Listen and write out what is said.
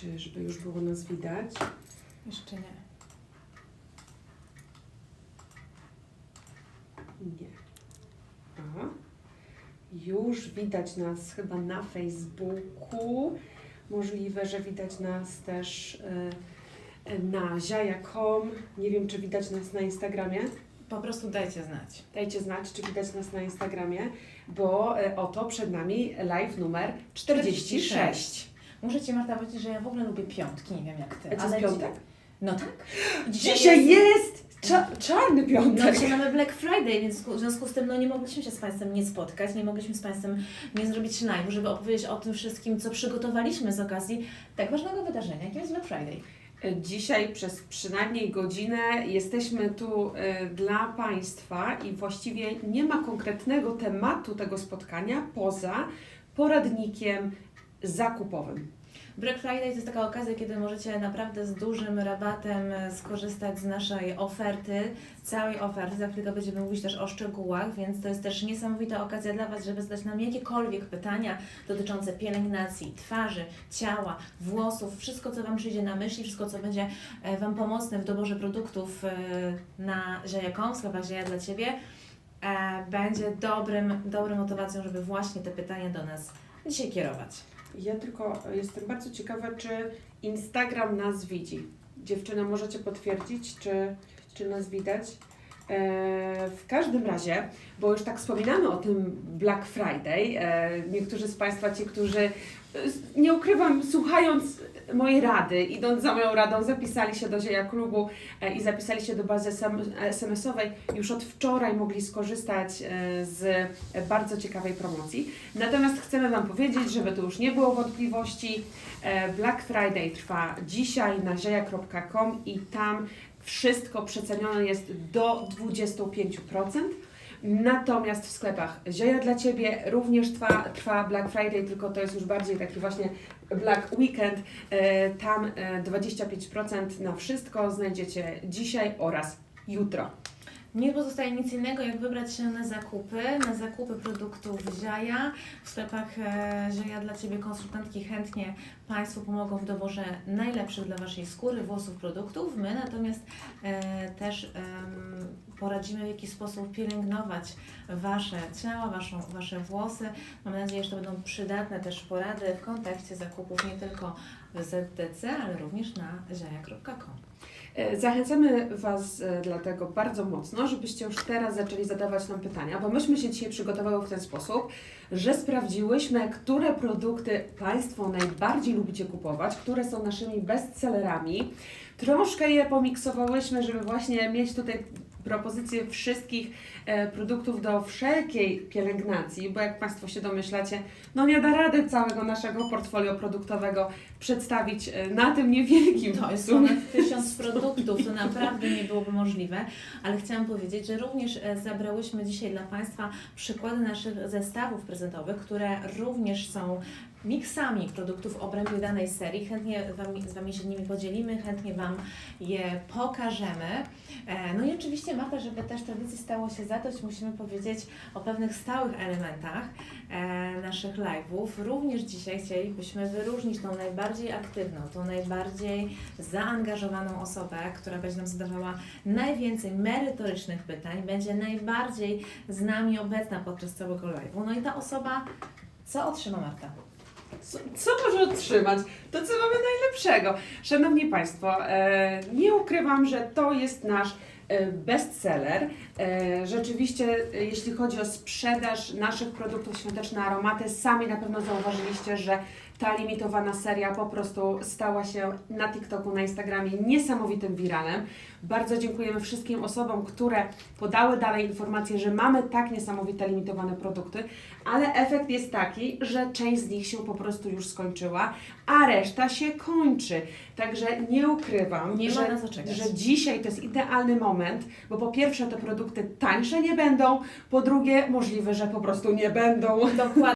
Czy żeby już było nas widać? Jeszcze nie. Nie. Aha. Już widać nas chyba na Facebooku. Możliwe, że widać nas też e, na ziaja.com. Nie wiem, czy widać nas na Instagramie. Po prostu dajcie znać. Dajcie znać, czy widać nas na Instagramie, bo e, oto przed nami live numer 46. Muszę Ci Marta powiedzieć, że ja w ogóle lubię piątki, nie wiem jak Ty. A co piątek? No tak. Dzisiaj jest cza czarny No piątek. dzisiaj mamy Black Friday, więc w związku z tym no, nie mogliśmy się z Państwem nie spotkać, nie mogliśmy z Państwem nie zrobić live, żeby opowiedzieć o tym wszystkim, co przygotowaliśmy z okazji tak ważnego wydarzenia, jakim jest Black Friday. Dzisiaj przez przynajmniej godzinę jesteśmy tu e, dla Państwa i właściwie nie ma konkretnego tematu tego spotkania poza poradnikiem zakupowym. Black Friday to jest taka okazja, kiedy możecie naprawdę z dużym rabatem e, skorzystać z naszej oferty, całej oferty. Za chwilkę będziemy mówić też o szczegółach, więc to jest też niesamowita okazja dla Was, żeby zadać nam jakiekolwiek pytania dotyczące pielęgnacji twarzy, ciała, włosów, wszystko co Wam przyjdzie na myśli, wszystko co będzie e, Wam pomocne w doborze produktów e, na Ziaja.com, w sklepach Ziaja dla Ciebie, będzie dobrym, dobrą motywacją, żeby właśnie te pytania do nas dzisiaj kierować. Ja tylko jestem bardzo ciekawa, czy Instagram nas widzi. Dziewczyny, możecie potwierdzić, czy, czy nas widać? E, w każdym razie, bo już tak wspominamy o tym Black Friday, e, niektórzy z Państwa, ci, którzy, nie ukrywam, słuchając mojej rady, idąc za moją radą, zapisali się do Zieja Klubu e, i zapisali się do bazy SM SMS-owej, już od wczoraj mogli skorzystać e, z bardzo ciekawej promocji. Natomiast chcemy Wam powiedzieć, żeby tu już nie było wątpliwości, e, Black Friday trwa dzisiaj na zieja.com i tam wszystko przecenione jest do 25%. Natomiast w sklepach Zieja dla Ciebie również trwa, trwa Black Friday, tylko to jest już bardziej taki właśnie Black Weekend. E, Tam e, 25% na wszystko znajdziecie dzisiaj oraz jutro. Nie pozostaje nic innego, jak wybrać się na zakupy, na zakupy produktów Ziaja. W sklepach e, Ziaja dla Ciebie konsultantki chętnie Państwu pomogą w doborze najlepszych dla Waszej skóry, włosów produktów. My natomiast e, też em, poradzimy, w jaki sposób pielęgnować Wasze ciała, waszą, Wasze włosy. Mam nadzieję, że to będą przydatne też porady w kontekście zakupów nie tylko w ZTC, ale również na ziaja.com. E, Zachęcamy Was e, dlatego bardzo mocno, żebyście już teraz zaczęli zadawać nam pytania, bo myśmy się dzisiaj przygotowały w ten sposób, że sprawdziłyśmy, które produkty Państwo najbardziej lubicie kupować, które są naszymi bestsellerami. Troszkę je pomiksowałyśmy, żeby właśnie mieć tutaj propozycje wszystkich e, produktów do wszelkiej pielęgnacji, bo jak Państwo się domyślacie, no nie da rady całego naszego portfolio produktowego przedstawić e, na tym niewielkim To jest ponad tysiąc produktów, to naprawdę nie byłoby możliwe, ale chciałam powiedzieć, że również e, zabrałyśmy dzisiaj dla Państwa przykłady naszych zestawów prezentowych, które również są miksami produktów w obrębie danej serii. Chętnie wami, z Wami się nimi podzielimy, chętnie Wam je pokażemy. E, No i oczywiście Marta, żeby też tradycji stało się zadość, musimy powiedzieć o pewnych stałych elementach e, naszych live'ów. Również dzisiaj chcielibyśmy wyróżnić tą najbardziej aktywną, tą najbardziej zaangażowaną osobę, która będzie nam zadawała najwięcej merytorycznych pytań, będzie najbardziej z nami obecna podczas całego live'u. No i ta osoba, co otrzyma Marta? Co, co może otrzymać? To, co mamy najlepszego. Szanowni Państwo, e, nie ukrywam, że to jest nasz e, bestseller. E, rzeczywiście, jeśli chodzi o sprzedaż naszych produktów świąteczne aromaty, sami na pewno zauważyliście, że ta limitowana seria po prostu stała się na TikToku, na Instagramie niesamowitym wiralem. Bardzo dziękujemy wszystkim osobom, które podały dalej informację, że mamy tak niesamowite limitowane produkty, ale efekt jest taki, że część z nich się po prostu już skończyła, a reszta się kończy. Także nie ukrywam, Nie że, że dzisiaj to jest idealny moment, bo po pierwsze te produkty tańsze nie będą, po drugie możliwe, że po prostu nie będą. Dokładnie.